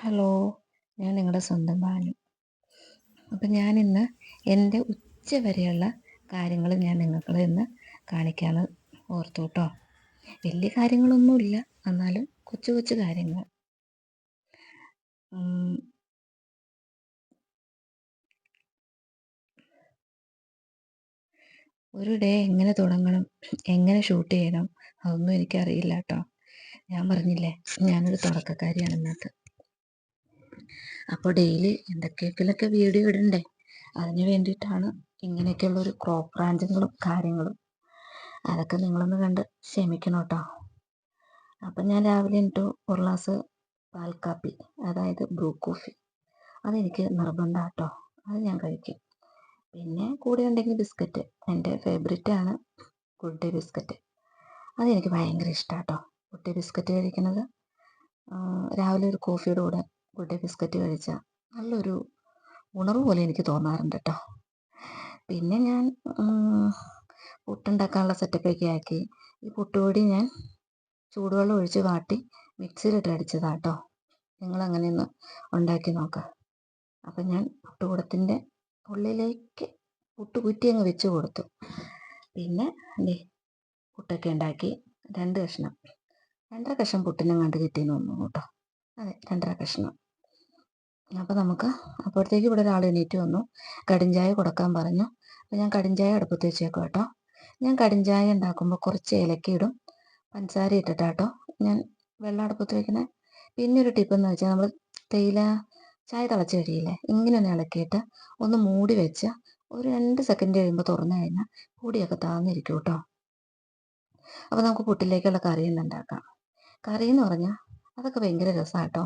Hello ഞാൻ നിങ്ങളുടെ സ്വന്തം ബാനു അപ്പം ഞാനിന്ന് എന്റെ ഉച്ച വരെയുള്ള കാര്യങ്ങൾ ഞാൻ നിങ്ങൾക്ക് ഇന്ന് കാണിക്കാമെന്ന് ഓർത്തു കേട്ടോ വലിയ കാര്യങ്ങളൊന്നുമില്ല എന്നാലും കൊച്ചു കൊച്ചു കാര്യങ്ങൾ. ഒരു ഡേ എങ്ങനെ തുടങ്ങണം എങ്ങനെ ഷൂട്ട് ചെയ്യണം അതൊന്നും എനിക്കറിയില്ല കേട്ടോ ഞാൻ പറഞ്ഞില്ലേ ഞാനൊരു തുടക്കക്കാരിയാണ് ഇന്നത്തെ. അപ്പോൾ ഡെയിലി എന്തൊക്കെയൊക്കെ വീഡിയോ ഇടണ്ടേ? അതിന് വേണ്ടിയിട്ടാണ് ഇങ്ങനെയൊക്കെയുള്ള ഒരു ക്രോപ്പ് ബ്രാഞ്ചുകളും കാര്യങ്ങളും. അതൊക്കെ നിങ്ങളൊന്ന് കണ്ട് ക്ഷമിക്കണം കേട്ടോ അപ്പം ഞാൻ രാവിലെ എനിക്ക് ഒരു ഗ്ലാസ് പാൽ കാപ്പി അതായത് ബ്രൂ കോഫി അതെനിക്ക് നിർബന്ധം കേട്ടോ അത് ഞാൻ കഴിക്കും. പിന്നെ കൂടെ ഉണ്ടെങ്കിൽ ബിസ്ക്കറ്റ് എന്റെ ഫേവറേറ്റ് ആണ് ഗുഡ് ഡേ ബിസ്ക്കറ്റ് അതെനിക്ക് ഭയങ്കര ഇഷ്ടമാണ് കേട്ടോ ഗുഡ് ഡേ ബിസ്ക്കറ്റ് കഴിക്കുന്നത് രാവിലെ ഒരു കോഫിയുടെ കൂടെ ഗുഡ് ഡേ ബിസ്ക്കറ്റ് കഴിച്ച നല്ലൊരു ഉണർവ് പോലെ എനിക്ക് തോന്നാറുണ്ട് കേട്ടോ പിന്നെ ഞാൻ പുട്ടുണ്ടാക്കാനുള്ള സെറ്റപ്പൊക്കെ ആക്കി. ഈ പുട്ടുപൊടി ഞാൻ ചൂടുവെള്ളം ഒഴിച്ച് വാട്ടി മിക്സിയിലിട്ട് അടിച്ചതാണ് കേട്ടോ നിങ്ങളങ്ങനെയൊന്ന് ഉണ്ടാക്കി നോക്കാം. അപ്പം ഞാൻ പുട്ടുകൂടത്തിന്റെ ഉള്ളിലേക്ക് പുട്ട് കുറ്റി അങ്ങ് വെച്ച് കൊടുത്തു. പിന്നെ അല്ലേ പുട്ടൊക്കെ ഉണ്ടാക്കി രണ്ട് കഷ്ണം രണ്ടര കഷ്ണം പുട്ടിനെ കണ്ട് കിട്ടിയെന്ന് തോന്നുന്നു കേട്ടോ. അതെ രണ്ടര കഷ്ണം. അപ്പോൾ നമുക്ക് അപ്പോഴത്തേക്ക് ഇവിടെ ഒരാൾ എണീറ്റ് വന്നു. കടിഞ്ചായ കൊടുക്കാൻ പറഞ്ഞു. അപ്പോൾ ഞാൻ കടിഞ്ചായ അടുപ്പത്ത് വെച്ചേക്കും കേട്ടോ ഞാൻ കടിഞ്ചായ ഉണ്ടാക്കുമ്പോൾ കുറച്ച് ഏലക്ക ഇടും. പഞ്ചസാര ഇട്ടിട്ടാട്ടോ ഞാൻ വെള്ളം അടുപ്പത്ത് വയ്ക്കുന്നത് പിന്നെ ഒരു ടിപ്പ് എന്ന് വെച്ചാൽ നമ്മൾ തേയില ചായ തിളച്ച് കഴിയില്ലേ ഇങ്ങനെ ഒന്ന് ഇളക്കിയിട്ട് ഒന്ന് മൂടി വെച്ച് ഒരു രണ്ട് സെക്കൻഡ് കഴിയുമ്പോൾ തുറന്നു കഴിഞ്ഞാൽ പൊടിയൊക്കെ താന്നിരിക്കും കേട്ടോ അപ്പോൾ നമുക്ക് പുട്ടിലേക്കുള്ള കറി ഒന്ന് ഉണ്ടാക്കാം. കറി എന്ന് പറഞ്ഞാൽ അതൊക്കെ ഭയങ്കര രസമാണ് കേട്ടോ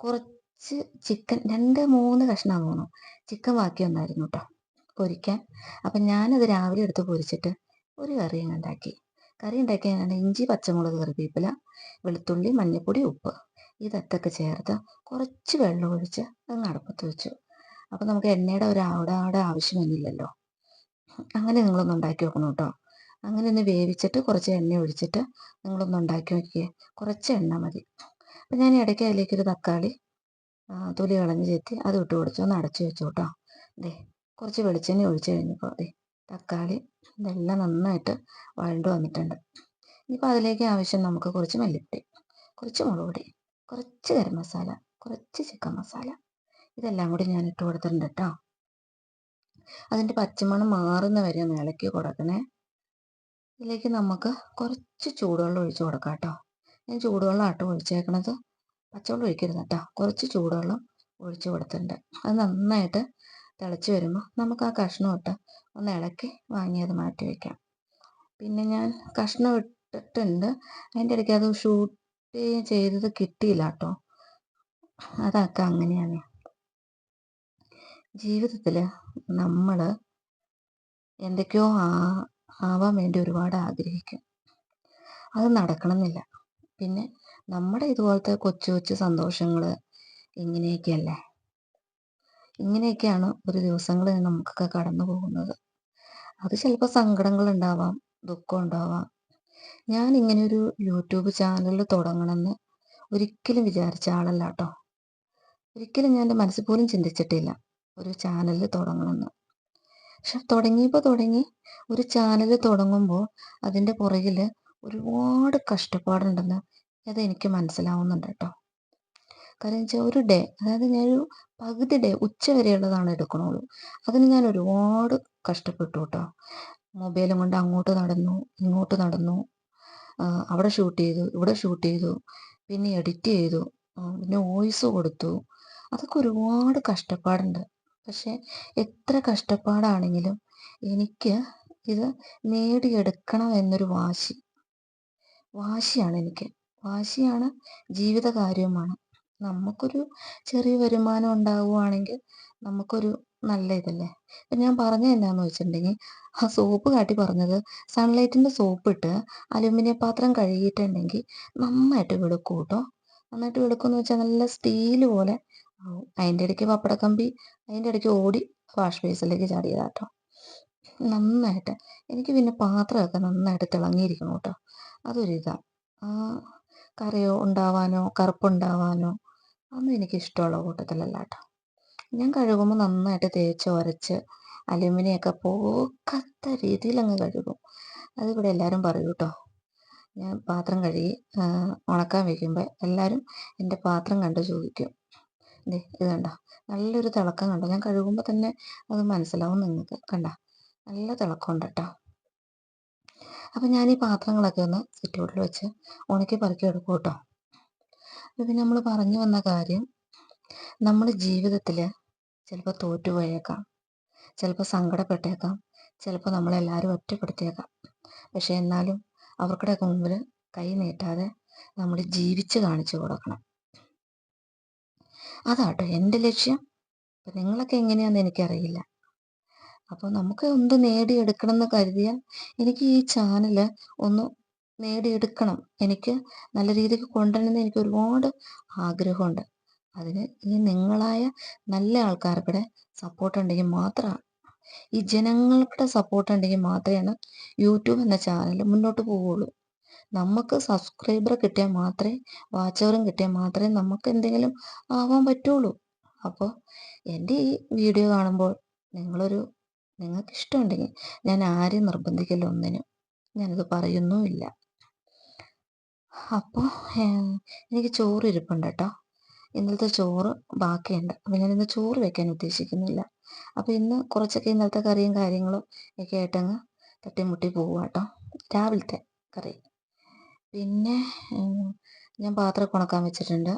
കുറച്ച് കുറച്ച് ചിക്കൻ രണ്ട് മൂന്ന് കഷ്ണം തോന്നുന്നു. ചിക്കൻ ബാക്കി വന്നായിരുന്നു കേട്ടോ പൊരിക്കാൻ. അപ്പം ഞാനത് രാവിലെ എടുത്ത് പൊരിച്ചിട്ട് ഒരു കറി അങ്ങ് ഉണ്ടാക്കി. കറി ഉണ്ടാക്കിയാണ് ഇഞ്ചി പച്ചമുളക് കറിവേപ്പില വെളുത്തുള്ളി മഞ്ഞൾപ്പൊടി ഉപ്പ്. ഇതൊക്കെ ചേർത്ത് കുറച്ച് വെള്ളം ഒഴിച്ച് അങ്ങ് അടുപ്പത്ത് വെച്ചു. അപ്പം നമുക്ക് എണ്ണയുടെ ഒരു ആവിടാവിടെ ആവശ്യമൊന്നുമില്ലല്ലോ അങ്ങനെ നിങ്ങളൊന്ന് ഉണ്ടാക്കി നോക്കണം കേട്ടോ അങ്ങനെ ഒന്ന് വേവിച്ചിട്ട് കുറച്ച് എണ്ണ ഒഴിച്ചിട്ട് നിങ്ങളൊന്ന് ഉണ്ടാക്കി നോക്കിയേ. കുറച്ച് എണ്ണ മതി. അപ്പം ഞാൻ ഇടയ്ക്ക് അതിലേക്കൊരു തക്കാളി തൊലി കളഞ്ഞ് ചെത്തി അത് ഇട്ട് കൊടുത്ത്. ഒന്ന് അടച്ചു വെച്ചു കേട്ടോ. ദേ കുറച്ച് വെളിച്ചെണ്ണ ഒഴിച്ച് കഴിഞ്ഞപ്പോൾ ദേ തക്കാളി ഇതെല്ലാം നന്നായിട്ട് വഴണ്ട് വന്നിട്ടുണ്ട്. ഇനിയിപ്പോൾ അതിലേക്ക് ആവശ്യം നമുക്ക് കുറച്ച് മല്ലിപ്പൊടി കുറച്ച് മുളക് പൊടി കുറച്ച് ഗരം മസാല കുറച്ച് ചിക്കൻ മസാല. ഇതെല്ലാം കൂടി ഞാൻ ഇട്ട് കൊടുത്തിട്ടുണ്ട് കേട്ടോ. അതിന്റെ പച്ചമണം മാറുന്ന വരെ ഒന്ന് ഇളക്കി കൊടുക്കണേ. ഇതിലേക്ക് നമുക്ക് കുറച്ച് ചൂടുവെള്ളം ഒഴിച്ച് കൊടുക്കാം കേട്ടോ. ഞാൻ ചൂടുവെള്ളം ആട്ടോ ഒഴിച്ചേക്കണത്. പച്ചവെള്ളം ഒഴിക്കരുത് കേട്ടോ. കുറച്ച് ചൂടുവെള്ളം ഒഴിച്ച് കൊടുത്തിട്ടുണ്ട്. അത് നന്നായിട്ട് തിളച്ച് വരുമ്പോൾ നമുക്ക് ആ കഷ്ണം ഇട്ട് ഒന്ന് ഇളക്കി വാങ്ങിയത് മാറ്റി വയ്ക്കാം പിന്നെ ഞാൻ കഷ്ണം ഇട്ടിട്ടുണ്ട്. അതിന്റെ ഇടയ്ക്ക് അത് ഷൂട്ട് ചെയ്തത് കിട്ടിയില്ല കേട്ടോ. അതൊക്കെ അങ്ങനെയാണ്. ജീവിതത്തിൽ നമ്മൾ എന്തൊക്കെയോ ആവാൻ വേണ്ടി ഒരുപാട് ആഗ്രഹിക്കും. അത് നടക്കണമെന്നില്ല. പിന്നെ നമ്മുടെ ഇതുപോലത്തെ കൊച്ചു കൊച്ചു സന്തോഷങ്ങൾ ഇങ്ങനെയൊക്കെയല്ലേ? ഇങ്ങനെയൊക്കെയാണ് ഒരു ദിവസങ്ങൾ നമുക്കൊക്കെ കടന്നു പോകുന്നത്. അത് ചിലപ്പോൾ സങ്കടങ്ങൾ ഉണ്ടാവാം ദുഃഖം ഉണ്ടാവാം. ഞാൻ ഇങ്ങനെ ഒരു യൂട്യൂബ് ചാനൽ തുടങ്ങണമെന്ന് ഒരിക്കലും വിചാരിച്ച ആളല്ല കേട്ടോ. ഒരിക്കലും ഞാൻ എന്റെ മനസ്സിൽ പോലും ചിന്തിച്ചിട്ടില്ല ഒരു ചാനൽ തുടങ്ങണമെന്ന്. പക്ഷെ തുടങ്ങിയപ്പോൾ തുടങ്ങി ഒരു ചാനൽ തുടങ്ങുമ്പോൾ അതിന്റെ പുറകിൽ ഒരുപാട് കഷ്ടപ്പാടുണ്ടെന്ന് അത് എനിക്ക് മനസ്സിലാവുന്നുണ്ട് കേട്ടോ കാരണം വെച്ചാൽ ഒരു ഡേ അതായത് ഞാനൊരു പകുതി ഡേ ഉച്ച വരെയുള്ളതാണ് എടുക്കണുള്ളൂ. അതിന് ഞാൻ ഒരുപാട് കഷ്ടപ്പെട്ടു കേട്ടോ മൊബൈലും കൊണ്ട് അങ്ങോട്ട് നടന്നു ഇങ്ങോട്ട് നടന്നു അവിടെ ഷൂട്ട് ചെയ്തു ഇവിടെ ഷൂട്ട് ചെയ്തു പിന്നെ എഡിറ്റ് ചെയ്തു പിന്നെ വോയിസ് കൊടുത്തു. അതൊക്കെ ഒരുപാട് കഷ്ടപ്പാടുണ്ട്. പക്ഷെ എത്ര കഷ്ടപ്പാടാണെങ്കിലും എനിക്ക് ഇത് നേടിയെടുക്കണം എന്നൊരു വാശി വാശിയാണ് എനിക്ക്. വാശിയാണ് ജീവിത കാര്യമാണ് നമുക്കൊരു ചെറിയ വരുമാനം ഉണ്ടാവുകയാണെങ്കിൽ നമുക്കൊരു നല്ല ഇതല്ലേ? ഇപ്പം ഞാൻ പറഞ്ഞത് എന്താണെന്ന് വെച്ചിട്ടുണ്ടെങ്കിൽ ആ സോപ്പ് കാട്ടി പറഞ്ഞത് സൺലൈറ്റിന്റെ സോപ്പ് ഇട്ട് അലുമിനിയം പാത്രം കഴുകിയിട്ടുണ്ടെങ്കിൽ നന്നായിട്ട് വെളുക്കും കേട്ടോ. നന്നായിട്ട് വെളുക്കുമെന്ന് വെച്ചാൽ നല്ല സ്റ്റീൽ പോലെ ആവും. അതിന്റെ ഇടയ്ക്ക് പപ്പടക്കമ്പി അതിന്റെ ഇടയ്ക്ക് ഓടി വാഷ് ബേസിലേക്ക് ചാടിയതാട്ടോ നന്നായിട്ട്. എനിക്ക് പിന്നെ പാത്രമൊക്കെ നന്നായിട്ട് തിളങ്ങിയിരിക്കണം കേട്ടോ. അതൊരിതാണ് കറയോ ഉണ്ടാവാനോ കറുപ്പുണ്ടാവാനോ അതൊന്നും എനിക്ക് ഇഷ്ടമുള്ള കൂട്ടത്തിലല്ല കേട്ടോ ഞാൻ കഴുകുമ്പോൾ നന്നായിട്ട് തേച്ച് ഉരച്ച് അലുമിനിയൊക്കെ പോക്കാത്ത രീതിയിൽ അങ്ങ് കഴുകും. അതിവിടെ എല്ലാവരും പറയും കേട്ടോ ഞാൻ പാത്രം കഴുകി ഉണക്കാൻ വയ്ക്കുമ്പോൾ എല്ലാവരും എന്റെ പാത്രം കണ്ട് ചോദിക്കും. ദേ ഇത് കണ്ട? നല്ലൊരു തിളക്കം കണ്ടോ? ഞാൻ കഴുകുമ്പോൾ തന്നെ അത് മനസ്സിലാവും നിങ്ങൾക്ക്. കണ്ട? നല്ല തിളക്കമുണ്ട് കേട്ടോ. അപ്പം ഞാൻ ഈ പാത്രങ്ങളൊക്കെ ഒന്ന് സിറ്റൗട്ടിൽ വെച്ച് ഉണക്കി പറക്കി എടുക്കും കേട്ടോ. ഇത് നമ്മൾ പറഞ്ഞു വന്ന കാര്യം നമ്മൾ ജീവിതത്തിൽ ചിലപ്പോൾ തോറ്റുപോയേക്കാം ചിലപ്പോൾ സങ്കടപ്പെട്ടേക്കാം ചിലപ്പോൾ നമ്മളെല്ലാവരും ഒറ്റപ്പെടുത്തിയേക്കാം. പക്ഷെ എന്നാലും അവർക്കുടെയൊക്കെ മുമ്പിൽ കൈ നീട്ടാതെ നമ്മൾ ജീവിച്ച് കാണിച്ചു കൊടുക്കണം. അതാട്ടോ എന്റെ ലക്ഷ്യം. നിങ്ങളൊക്കെ എങ്ങനെയാണെന്ന് എനിക്കറിയില്ല. അപ്പോൾ നമുക്ക് ഒന്ന് നേടിയെടുക്കണം എന്ന് കരുതിയാൽ എനിക്ക് ഈ ചാനൽ ഒന്ന് നേടിയെടുക്കണം. എനിക്ക് നല്ല രീതിക്ക് കൊണ്ടുവരണമെന്ന് എനിക്ക് ഒരുപാട് ആഗ്രഹമുണ്ട്. അതിന് ഈ നിങ്ങളായ നല്ല ആൾക്കാർക്കിടെ സപ്പോർട്ട് ഉണ്ടെങ്കിൽ മാത്രമാണ്. ഈ ജനങ്ങളുടെ സപ്പോർട്ട് ഉണ്ടെങ്കിൽ മാത്രമാണ് യൂട്യൂബ് എന്ന ചാനൽ മുന്നോട്ട് പോവുള്ളൂ നമുക്ക് സബ്സ്ക്രൈബർ കിട്ടിയാൽ മാത്രമേ വാച്ചവറും കിട്ടിയാൽ മാത്രമേ നമുക്ക് എന്തെങ്കിലും ആവാൻ പറ്റുള്ളൂ അപ്പോൾ എന്റെ ഈ വീഡിയോ കാണുമ്പോൾ നിങ്ങളൊരു നിങ്ങൾക്ക് ഇഷ്ടമുണ്ടെങ്കിൽ ഞാൻ ആരെയും നിർബന്ധിക്കില്ല ഒന്നിനും. ഞാനത് പറയുന്നുമില്ല. അപ്പോൾ എനിക്ക് ചോറ് ഇരിപ്പുണ്ട് കേട്ടോ ഇന്നലത്തെ ചോറ് ബാക്കിയുണ്ട്. അപ്പോൾ ഞാനിന്ന് ചോറ് വെക്കാൻ ഉദ്ദേശിക്കുന്നില്ല. അപ്പോൾ ഇന്ന് കുറച്ചൊക്കെ ഇന്നലത്തെ കറിയും കാര്യങ്ങളും ഒക്കെ ആയിട്ടങ്ങ് തട്ടിമുട്ടി പോവുക കേട്ടോ രാവിലത്തെ കറി. പിന്നെ ഞാൻ പാത്രം ഉണക്കാൻ വെച്ചിട്ടുണ്ട്.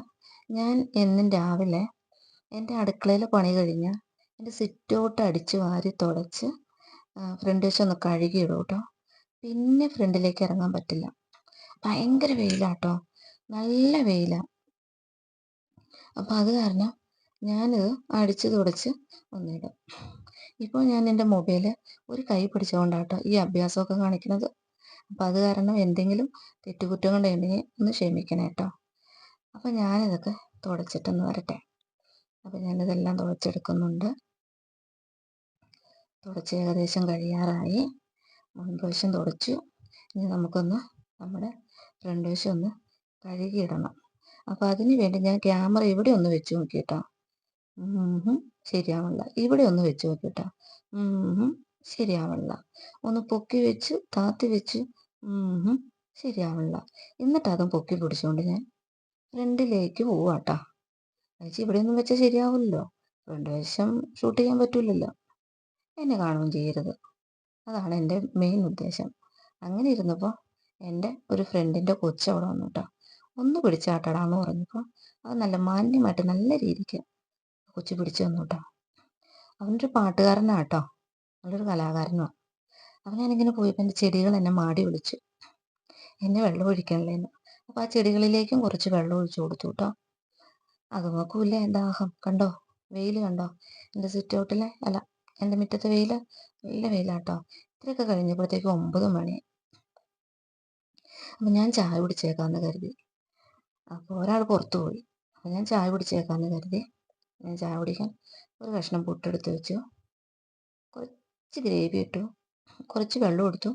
ഞാൻ എന്നും രാവിലെ എന്റെ അടുക്കളയിൽ പണി കഴിഞ്ഞ് എന്റെ സിറ്റോട്ട് അടിച്ച് വാരി തുടച്ച് ഫ്രണ്ട് ഒന്ന് കഴുകിയിടും കേട്ടോ. പിന്നെ ഫ്രണ്ടിലേക്ക് ഇറങ്ങാൻ പറ്റില്ല. ഭയങ്കര വെയിലാട്ടോ. നല്ല വെയിലാണ് അപ്പോൾ അത് കാരണം ഞാനിത് അടിച്ച് തുടച്ച് ഒന്നിടും. ഇപ്പോൾ ഞാൻ എന്റെ മൊബൈൽ ഒരു കൈ പിടിച്ചുകൊണ്ടാട്ടോ ഈ അഭ്യാസമൊക്കെ കാണിക്കുന്നത് അപ്പോൾ അത് കാരണം എന്തെങ്കിലും തെറ്റുകുറ്റങ്ങളുണ്ടെങ്കിൽ ഒന്ന് ക്ഷമിക്കണം കേട്ടോ. അപ്പോൾ ഞാനിതൊക്കെ തുടച്ചിട്ടൊന്ന് വരട്ടെ. അപ്പോൾ ഞാനിതെല്ലാം തുടച്ചെടുക്കുന്നുണ്ട്. തുടച്ച് ഏകദേശം കഴിയാറായി. മുൻവശം തുടച്ചു. ഇനി നമുക്കൊന്ന് നമ്മുടെ ഫ്രണ്ട് വശം ഒന്ന് കഴുകിയിടണം. അപ്പോൾ അതിന് വേണ്ടി ഞാൻ ക്യാമറ ഇവിടെ ഒന്ന് വെച്ച് നോക്കിയിട്ടോ. ശരിയാവണില്ല ഇവിടെ ഒന്ന് വെച്ച് നോക്കിയിട്ടോ. ശരിയാവണില്ല ഒന്ന് പൊക്കി വെച്ച് താത്തി വെച്ച് ശരിയാവണില്ല എന്നിട്ട് അതും പൊക്കി പിടിച്ചുകൊണ്ട് ഞാൻ ഫ്രണ്ടിലേക്ക് പോവാട്ടോ. എന്നുവെച്ചാൽ ഇവിടെ ഒന്നും വെച്ചാൽ ശരിയാവില്ലല്ലോ. ഫ്രണ്ട് വശം ഷൂട്ട് ചെയ്യാൻ പറ്റില്ലല്ലോ എന്നെ കാണുകയും ചെയ്യരുത്. അതാണ് എന്റെ മെയിൻ ഉദ്ദേശം. അങ്ങനെ ഇരുന്നപ്പോൾ എന്റെ ഒരു ഫ്രണ്ടിന്റെ കൊച്ചവിടെ വന്നു കേട്ടോ ഒന്ന് പിടിച്ചാട്ടടാന്ന് പറഞ്ഞപ്പോൾ അത് നല്ല മാന്യമായിട്ട് നല്ല രീതിക്ക് കൊച്ചു പിടിച്ചു തന്നു കേട്ടോ അവനൊരു പാട്ടുകാരനാണ് കേട്ടോ നല്ലൊരു കലാകാരനുമാണ് അപ്പം ഞാനിങ്ങനെ പോയപ്പോൾ എന്റെ ചെടികൾ എന്നെ മാടി വിളിച്ചു. എന്നെ വെള്ളം ഒഴിക്കണല്ലേന്ന് അപ്പോൾ ആ ചെടികളിലേക്കും കുറച്ച് വെള്ളം ഒഴിച്ചു കൊടുത്തു കേട്ടോ അത് നോക്കൂല്ലേ ദാഹം കണ്ടോ? വെയിൽ കണ്ടോ? എന്റെ സിറ്റ് ഔട്ടിലെ അല്ല എന്റെ മുറ്റത്തെ വെയിൽ നല്ല വെയിലാട്ടോ. ഇത്രയൊക്കെ കഴിഞ്ഞപ്പോഴത്തേക്ക് ഒമ്പത് മണി. അപ്പം ഞാൻ ചായ കുടിച്ചേക്കാമെന്ന് കരുതി. അപ്പോൾ ഒരാൾ പുറത്തു പോയി. അപ്പോൾ ഞാൻ ചായ കുടിച്ചേക്കാമെന്ന് കരുതി. ഞാൻ ചായ കുടിക്കാൻ ഒരു കഷ്ണം പുട്ടെടുത്ത് വെച്ചു. കുറച്ച് ഗ്രേവി ഇട്ടു. കുറച്ച് വെള്ളം എടുത്തു.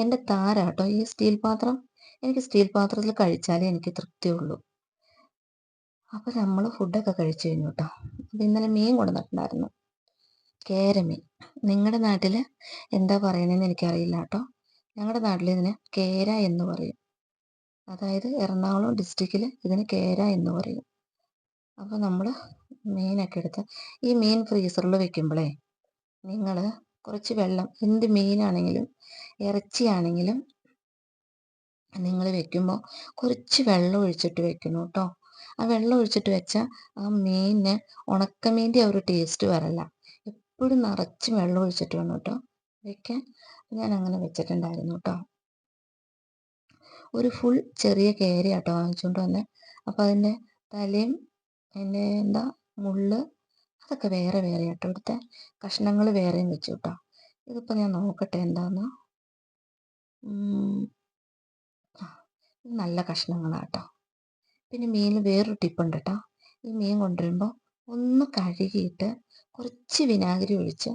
എന്റെ താരാട്ടോ ഈ സ്റ്റീൽ പാത്രം. എനിക്ക് സ്റ്റീൽ പാത്രത്തിൽ കഴിച്ചാലേ എനിക്ക് തൃപ്തിയുള്ളൂ. അപ്പോൾ നമ്മൾ ഫുഡൊക്കെ കഴിച്ചു കഴിഞ്ഞു കേട്ടോ അപ്പോൾ ഇന്നലെ മീൻ കൊണ്ടുവന്നിട്ടുണ്ടായിരുന്നു. കേരമീൻ നിങ്ങളുടെ നാട്ടിൽ എന്താ പറയണതെന്ന് എനിക്കറിയില്ല കേട്ടോ ഞങ്ങളുടെ നാട്ടിൽ ഇതിന് കേര എന്ന് പറയും. അതായത് എറണാകുളം ഡിസ്ട്രിക്റ്റിൽ ഇതിന് കേര എന്ന് പറയും. അപ്പോൾ നമ്മൾ മീനൊക്കെ എടുത്ത് ഈ മീൻ ഫ്രീസറിൽ വെക്കുമ്പോഴേ നിങ്ങൾ കുറച്ച് വെള്ളം എന്ത് മീനാണെങ്കിലും ഇറച്ചിയാണെങ്കിലും നിങ്ങൾ വെക്കുമ്പോൾ കുറച്ച് വെള്ളം ഒഴിച്ചിട്ട് വെക്കണം കേട്ടോ ആ വെള്ളം ഒഴിച്ചിട്ട് വെച്ചാൽ ആ മീനിന് ഉണക്കമീന്റെ ഒരു ടേസ്റ്റ് വരല്ല. എപ്പോഴും നിറച്ച് വെള്ളം ഒഴിച്ചിട്ട് വേണം കേട്ടോ. വെക്കാൻ ഞാൻ അങ്ങനെ വെച്ചിട്ടുണ്ടായിരുന്നു കേട്ടോ. ഒരു ഫുൾ ചെറിയ കേര കേട്ടോ വാങ്ങിച്ചുകൊണ്ട് വന്നെ. അപ്പോൾ അതിന്റെ തലയും അതിന്റെ എന്താ മുള്ള് അതൊക്കെ വേറെ വേറെ കേട്ടോ ഇവിടുത്തെ കഷ്ണങ്ങൾ വേറെയും വെച്ചു കേട്ടോ. ഇതിപ്പോൾ ഞാൻ നോക്കട്ടെ എന്താന്ന്. നല്ല കഷ്ണങ്ങളാട്ടോ. പിന്നെ മീനിൽ വേറൊരു ടിപ്പുണ്ട് കേട്ടോ. ഈ മീൻ കൊണ്ടുവരുമ്പോൾ ഒന്ന് കഴുകിയിട്ട് കുറച്ച് വിനാഗിരി ഒഴിച്ച്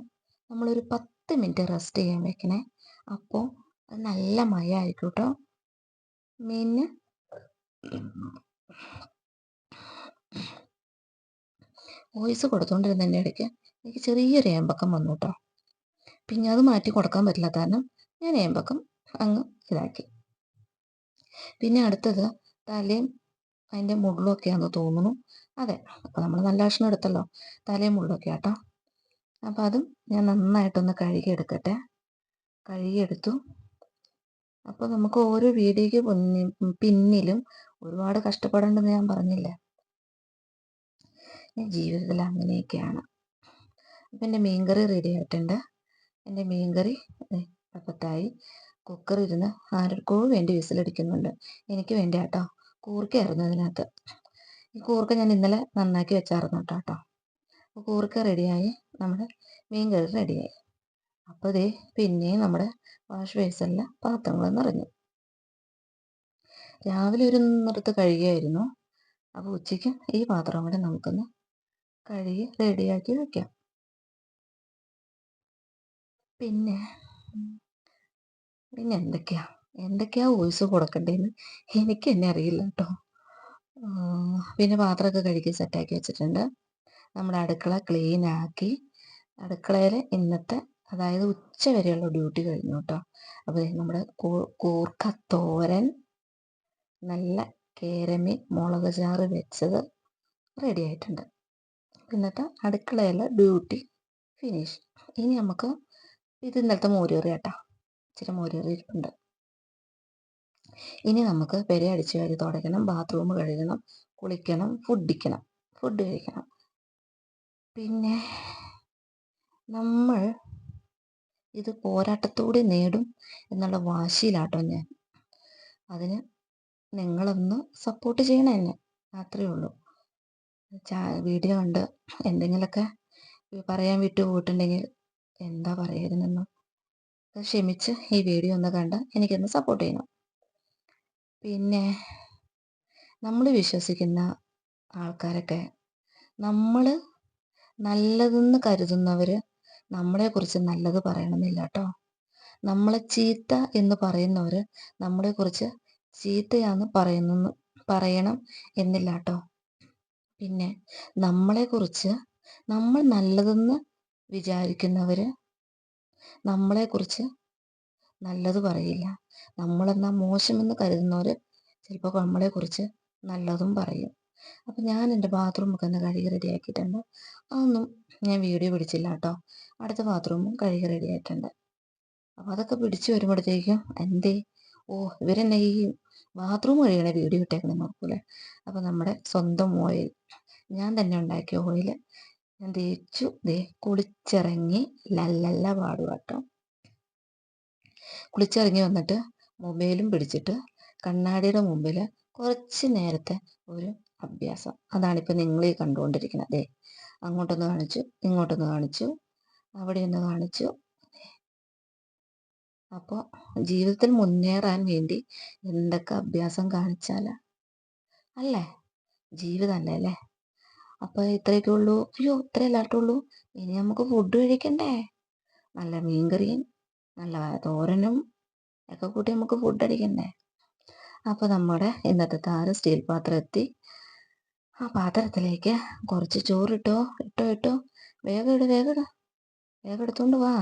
നമ്മളൊരു പത്ത് മിനിറ്റ് റെസ്റ്റ് ചെയ്യാൻ വെക്കണേ. അപ്പോൾ അത് നല്ല മയമായിരിക്കും കേട്ടോ മീനിന് വോയിസ് കൊടുത്തുകൊണ്ടിരുന്നതിന്റെ ഇടയ്ക്ക് എനിക്ക് ചെറിയൊരു ഏമ്പക്കം വന്നു കേട്ടോ പിന്നെ അത് മാറ്റി കൊടുക്കാൻ പറ്റില്ല കാരണം ഞാൻ ഏമ്പക്കം അങ്ങ് ഇതാക്കി. പിന്നെ അടുത്തത് തലയും അതിന്റെ മുള്ളൊക്കെയാണെന്ന് തോന്നുന്നു. അതെ അപ്പോൾ നമ്മൾ നല്ല ഭക്ഷണം എടുത്തല്ലോ. തലയും മുള്ളൊക്കെ ആട്ടോ അപ്പോൾ അതും ഞാൻ നന്നായിട്ടൊന്ന് കഴുകിയെടുക്കട്ടെ. കഴുകിയെടുത്തു. അപ്പോൾ നമുക്ക് ഓരോ വീഡിയോയ്ക്ക് പിന്നിലും ഒരുപാട് കഷ്ടപ്പെടേണ്ടെന്ന് ഞാൻ പറഞ്ഞില്ലേ? ജീവിതത്തിൽ അങ്ങനെയൊക്കെയാണ്. അപ്പം എന്റെ മീൻകറി റെഡി ആയിട്ടുണ്ട്. എന്റെ മീൻകറി അപ്പത്തായി കുക്കറിരുന്ന് ആർക്കോ വേണ്ടി വിസിലടിക്കുന്നുണ്ട്. എനിക്ക് വേണ്ടി കേട്ടോ കൂർക്കയായിരുന്നു ഇതിനകത്ത് ഈ കൂർക്ക ഞാൻ ഇന്നലെ നന്നാക്കി വെച്ചായിരുന്നു കേട്ടോ അപ്പോൾ കൂർക്ക റെഡിയായി നമ്മുടെ മീൻ കറി റെഡിയായി അപ്പോൾ ഇതേ പിന്നെയും നമ്മുടെ വാഷ് ബേസിലെ പാത്രങ്ങൾ നിറഞ്ഞു. രാവിലെ ഒരു നിറത്ത് കഴുകിയായിരുന്നു. അപ്പോൾ ഉച്ചയ്ക്ക് ഈ പാത്രം കൂടെ നമുക്കൊന്ന് കഴുകി റെഡിയാക്കി വയ്ക്കാം പിന്നെ പിന്നെ എന്തൊക്കെയാ? എന്തൊക്കെയാ വോയിസ് കൊടുക്കണ്ടേന്ന് എനിക്ക് എന്നെ അറിയില്ല കേട്ടോ പിന്നെ പാത്രമൊക്കെ കഴുകി സെറ്റാക്കി വെച്ചിട്ടുണ്ട്. നമ്മുടെ അടുക്കള ക്ലീൻ ആക്കി. അടുക്കളയിൽ ഇന്നത്തെ അതായത് ഉച്ച വരെയുള്ള ഡ്യൂട്ടി കഴിഞ്ഞു കേട്ടോ അപ്പോൾ നമ്മുടെ കൂർക്ക തോരൻ നല്ല കേരമീൻ മുളക് ചാറ് വെച്ചത് റെഡി ആയിട്ടുണ്ട്. ഇന്നത്തെ അടുക്കളയിലെ ഡ്യൂട്ടി ഫിനിഷ് ഇനി നമുക്ക് ഇത് ഇന്നലത്തെ മോരുകറി കേട്ടോ ഇച്ചിരി മോരുകറി ഇരിപ്പുണ്ട്. ഇനി നമുക്ക് പെര അടിച്ചു വാരി തുടയ്ക്കണം ബാത്റൂം കഴുകണം. കുളിക്കണം. ഫുഡിക്കണം ഫുഡ് കഴിക്കണം. പിന്നെ നമ്മൾ ഇത് പോരാട്ടത്തോടെ നേടും എന്നുള്ള വാശിയിലാട്ടോ ഞാൻ. അതിന് നിങ്ങളൊന്ന് സപ്പോർട്ട് ചെയ്യണം എന്നെ. അത്രയേ ഉള്ളൂ. വീഡിയോ കണ്ട് എന്തെങ്കിലുമൊക്കെ പറയാൻ വിട്ടു പോയിട്ടുണ്ടെങ്കിൽ എന്താ പറയരുതെന്നും ക്ഷമിച്ച് ഈ വീഡിയോ ഒന്ന് കണ്ട് എനിക്കൊന്ന് സപ്പോർട്ട് ചെയ്യണം. പിന്നെ നമ്മൾ വിശ്വസിക്കുന്ന ആൾക്കാരൊക്കെ നമ്മൾ നല്ലതെന്ന് കരുതുന്നവർ നമ്മളെക്കുറിച്ച് നല്ലത് പറയണമെന്നില്ല കേട്ടോ നമ്മളെ ചീത്ത എന്ന് പറയുന്നവർ നമ്മളെക്കുറിച്ച് ചീത്തയാന്ന് പറയുന്നു പറയണം എന്നില്ല കേട്ടോ പിന്നെ നമ്മളെക്കുറിച്ച് നമ്മൾ നല്ലതെന്ന് വിചാരിക്കുന്നവർ നമ്മളെക്കുറിച്ച് നല്ലത് പറയില്ല. നമ്മളെന്നാ മോശമെന്ന് കരുതുന്നവർ ചിലപ്പോൾ നമ്മളെക്കുറിച്ച് നല്ലതും പറയും. അപ്പം ഞാൻ എന്റെ ബാത്റൂമൊക്കെ ഒന്ന് കഴുകി റെഡിയാക്കിയിട്ടുണ്ട്. അതൊന്നും ഞാൻ വീഡിയോ പിടിച്ചില്ല കേട്ടോ. അടുത്ത ബാത്റൂമും കഴുകി റെഡിയായിട്ടുണ്ട്. അപ്പോൾ അതൊക്കെ പിടിച്ചു വരുമ്പോഴത്തേക്കും എന്തേ? ഓ ഇവരെന്നെ ഈ ബാത്റൂം കഴുകണ വീഡിയോ ഇട്ടേക്കണം നോക്കൂലേ അപ്പോൾ നമ്മുടെ സ്വന്തം ഓയിൽ ഞാൻ തന്നെ ഉണ്ടാക്കിയ ഓയിൽ ഞാൻ തേച്ചു. ദേ കുളിച്ചിറങ്ങി ലല്ലല്ല പാടുവാട്ടോ കുളിച്ചിറങ്ങി വന്നിട്ട് മൊബൈലും പിടിച്ചിട്ട് കണ്ണാടിയുടെ മുമ്പിൽ കുറച്ച് നേരത്തെ ഒരു അഭ്യാസം. അതാണിപ്പോൾ നിങ്ങൾ ഈ കണ്ടുകൊണ്ടിരിക്കുന്നത് അതെ അങ്ങോട്ടൊന്ന് കാണിച്ചു ഇങ്ങോട്ടൊന്ന് കാണിച്ചു അവിടെ ഒന്ന് കാണിച്ചു. അപ്പോൾ ജീവിതത്തിൽ മുന്നേറാൻ വേണ്ടി എന്തൊക്കെ അഭ്യാസം കാണിച്ചാലാ? അല്ലേ? ജീവിതം അല്ലേ? അപ്പോൾ ഇത്രയൊക്കെ ഉള്ളൂ. അയ്യോ ഇത്രയല്ലാട്ടുള്ളൂ ഇനി നമുക്ക് ഫുഡ് കഴിക്കണ്ടേ? നല്ല മീൻകറിയും നല്ല തോരനും ഒക്കെ കൂട്ടി നമുക്ക് ഫുഡ് അടിക്കണ്ടേ? അപ്പോൾ നമ്മുടെ ഇന്നത്തെ താരം സ്റ്റീൽ പാത്രം എത്തി. ആ പാത്രത്തിലേക്ക് കുറച്ച് ചോറിട്ടോ ഇട്ടോ ഇട്ടോ വേഗം ഇട് വേഗം ഇട്. വേഗം എടുത്തോണ്ട് വാ.